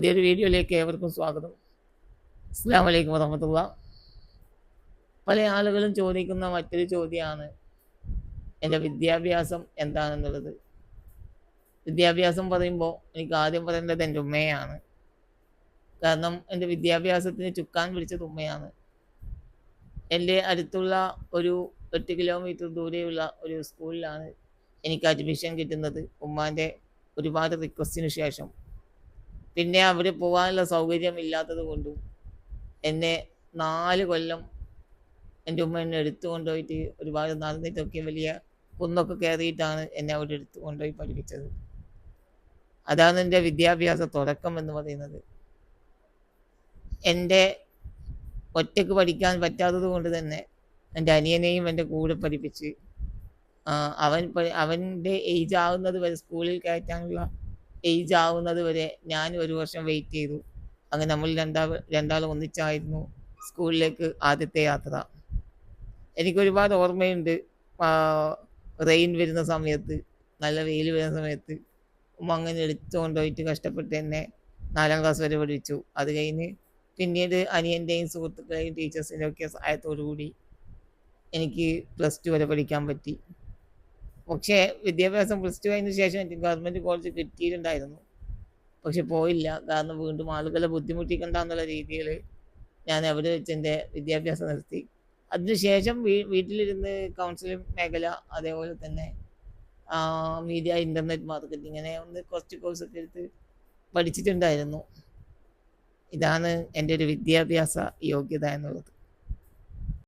പുതിയൊരു വീഡിയോയിലേക്ക് ഏവർക്കും സ്വാഗതം. അസ്സാം വലൈക്കും വറഹമത്തുള്ള. പല ആളുകളും ചോദിക്കുന്ന മറ്റൊരു ചോദ്യമാണ് എന്റെ വിദ്യാഭ്യാസം എന്താണെന്നുള്ളത്? വിദ്യാഭ്യാസം പറയുമ്പോൾ എനിക്ക് ആദ്യം പറയേണ്ടത് എന്റെ ഉമ്മയാണ്. കാരണം എന്റെ വിദ്യാഭ്യാസത്തിന് ചുക്കാൻ പിടിച്ചത് ഉമ്മയാണ്. എന്റെ അടുത്തുള്ള ഒരു എട്ട് കിലോമീറ്റർ ദൂരെയുള്ള ഒരു സ്കൂളിലാണ് എനിക്ക് അഡ്മിഷൻ കിട്ടുന്നത്. ഉമ്മാന്റെ ഒരുപാട് റിക്വസ്റ്റിന് ശേഷം. പിന്നെ അവർ പോകാനുള്ള സൗകര്യം ഇല്ലാത്തത് കൊണ്ടും എന്നെ നാല് കൊല്ലം എന്റെ ഉമ്മ എന്നെ എടുത്തു കൊണ്ടുപോയിട്ട് ഒരുപാട് നടന്നിട്ടൊക്കെ വലിയ കുന്നൊക്കെ കയറിയിട്ടാണ് എന്നെ അവിടെ എടുത്തു കൊണ്ടുപോയി പഠിപ്പിച്ചത്. അതാണ് എന്റെ വിദ്യാഭ്യാസ തുടക്കം എന്ന് പറയുന്നത്. എന്റെ ഒറ്റയ്ക്ക് പഠിക്കാൻ പറ്റാത്തത് കൊണ്ട് തന്നെ എന്റെ അനിയനെയും എന്റെ കൂടെ പഠിപ്പിച്ച് അവൻ അവന്റെ ഏജ് ആവുന്നത് വരെ സ്കൂളിൽ കയറ്റാനുള്ള ഏജ് ആവുന്നത് വരെ ഞാൻ ഒരു വർഷം വെയിറ്റ് ചെയ്തു. അങ്ങനെ നമ്മൾ രണ്ടാ രണ്ടാളും ഒന്നിച്ചായിരുന്നു സ്കൂളിലേക്ക് ആദ്യത്തെ യാത്ര. എനിക്ക് ഒരുപാട് ഓർമ്മയുണ്ട്. റെയിൻ വരുന്ന സമയത്ത് നല്ല വെയിൽ വരുന്ന സമയത്ത് ഉമ്മ അങ്ങനെ എടുത്തുകൊണ്ട് പോയിട്ട് കഷ്ടപ്പെട്ട് എന്നെ നാലാം ക്ലാസ് വരെ പഠിച്ചു അത് കഴിഞ്ഞ് പിന്നീട് അനിയന്റെയും സുഹൃത്തുക്കളെയും ടീച്ചേഴ്സിന്റെയും ഒക്കെ സഹായത്തോടു കൂടി എനിക്ക് പ്ലസ് ടു വരെ പഠിക്കാൻ പറ്റി. പക്ഷേ വിദ്യാഭ്യാസം പ്ലസ് ടു കഴിഞ്ഞ ശേഷം എനിക്ക് ഗവൺമെന്റ് കോളേജ് കിട്ടിയിട്ടുണ്ടായിരുന്നു. പക്ഷെ പോയില്ല. കാരണം വീണ്ടും ആളുകളെ ബുദ്ധിമുട്ടിക്കണ്ട എന്നുള്ള രീതിയിൽ ഞാൻ അവിടെ വെച്ച് എന്റെ വിദ്യാഭ്യാസം നിർത്തി. അതിനുശേഷം വീ വീട്ടിലിരുന്ന് കൗൺസിലിംഗ് മേഖല അതേപോലെ തന്നെ മീഡിയ ഇന്റർനെറ്റ് മാർക്കറ്റിംഗ് ഇങ്ങനെ ഒന്ന് കുറച്ച് കോഴ്സൊക്കെ എടുത്ത് പഠിച്ചിട്ടുണ്ടായിരുന്നു. ഇതാണ് എന്റെ ഒരു വിദ്യാഭ്യാസ യോഗ്യത എന്നുള്ളത്.